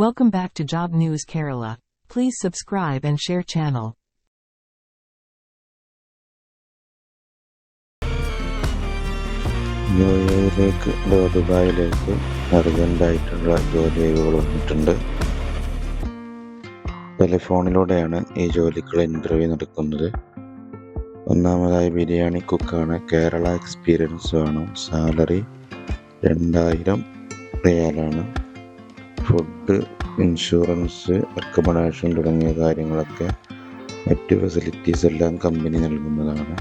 Welcome back to Job News Kerala. Please subscribe and share channel. New ഇയറിലേക്ക് ദുബായിലേക്ക് അർജന്റായിട്ടുള്ള ജോലി വന്നിട്ടുണ്ട്. ടെലിഫോണിലൂടെയാണ് ഈ ജോലിക്കുള്ള ഇന്റർവ്യൂ നടക്കുന്നത്. ഒന്നാമതായി ബിരിയാണി കുക്കാണ്. കേരള എക്സ്പീരിയൻസ് വേണം. സാലറി രണ്ടായിരം റിയാലാണ്. ഫുഡ് ഇൻഷുറൻസ് അക്കോമഡേഷൻ തുടങ്ങിയ കാര്യങ്ങളൊക്കെ മറ്റ് ഫെസിലിറ്റീസ് എല്ലാം കമ്പനി നൽകുന്നതാണ്.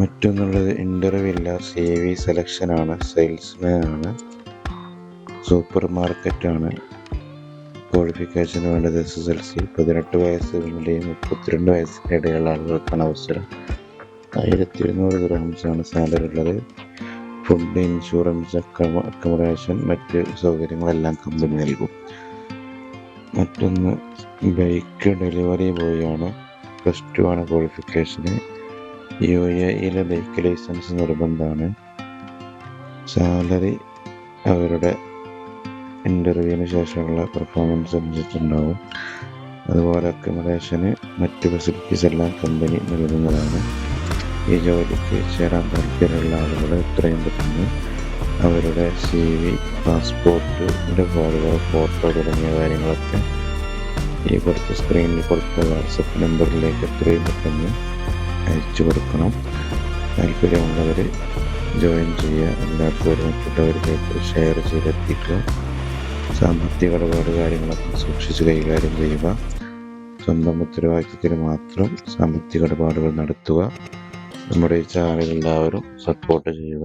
മറ്റൊന്നുള്ളത് ഇന്റർവ്യൂ ഇല്ല സി വി സെലക്ഷനാണ് സെയിൽസ്മാൻ ആണ് സൂപ്പർ മാർക്കറ്റാണ് ക്വാളിഫിക്കേഷന് വേണ്ടത് എസ് എസ് എൽ സി പതിനെട്ട് വയസ്സുകളുടെയും മുപ്പത്തിരണ്ട് വയസ്സിന്റെ ഇടയിലുള്ള ആളുകൾക്കാണ് അവസരം. ആയിരത്തി എഴുന്നൂറ് ഗ്രാംസാണ് സാലറി ഉള്ളത്. ഫുഡ് ഇൻഷുറൻസ് അക്കോമഡേഷൻ മറ്റ് സൗകര്യങ്ങളെല്ലാം കമ്പനി നൽകും. മറ്റൊന്ന് ബൈക്ക് ഡെലിവറി ബോയാണ് പ്ലസ് ടു ആണ് ക്വാളിഫിക്കേഷന് യു എയിലെ ബൈക്ക് ലൈസൻസ് നിർബന്ധമാണ്. സാലറി അവരുടെ ഇന്റർവ്യൂവിന് ശേഷമുള്ള പെർഫോമൻസ് അനുസരിച്ചുണ്ടാവും. അതുപോലെ അക്കോമഡേഷന് മറ്റ് ഫെസിലിറ്റീസ് എല്ലാം കമ്പനി നൽകുന്നതാണ്. ഈ ജോലിക്ക് ചേരാൻ താല്പര്യമുള്ള ആളുകൾ എത്രയും പെട്ടെന്ന് അവരുടെ സി വി പാസ്പോർട്ട് ഇടപാടുകൾ ഫോട്ടോ തുടങ്ങിയ കാര്യങ്ങളൊക്കെ ഈ കൊടുത്ത സ്ക്രീനിൽ കൊടുത്ത വാട്സപ്പ് നമ്പറിലേക്ക് എത്രയും പെട്ടെന്ന് അയച്ചു കൊടുക്കണം. താല്പര്യമുള്ളവർ ജോയിൻ ചെയ്യുക. എല്ലാവർക്കും ഒരുമിച്ചിട്ടവരിലേക്ക് ഷെയർ ചെയ്തെത്തിക്കുക. സാമ്പത്തിക ഇടപാട് കാര്യങ്ങളൊക്കെ സൂക്ഷിച്ച് കൈകാര്യം ചെയ്യുക. സ്വന്തം ഉത്തരവാദിത്വത്തിന് മാത്രം സാമ്പത്തിക ഇടപാടുകൾ നടത്തുക. നമ്മുടെ ഈ ചാനൽ എല്ലാവരും സപ്പോർട്ട് ചെയ്യുക.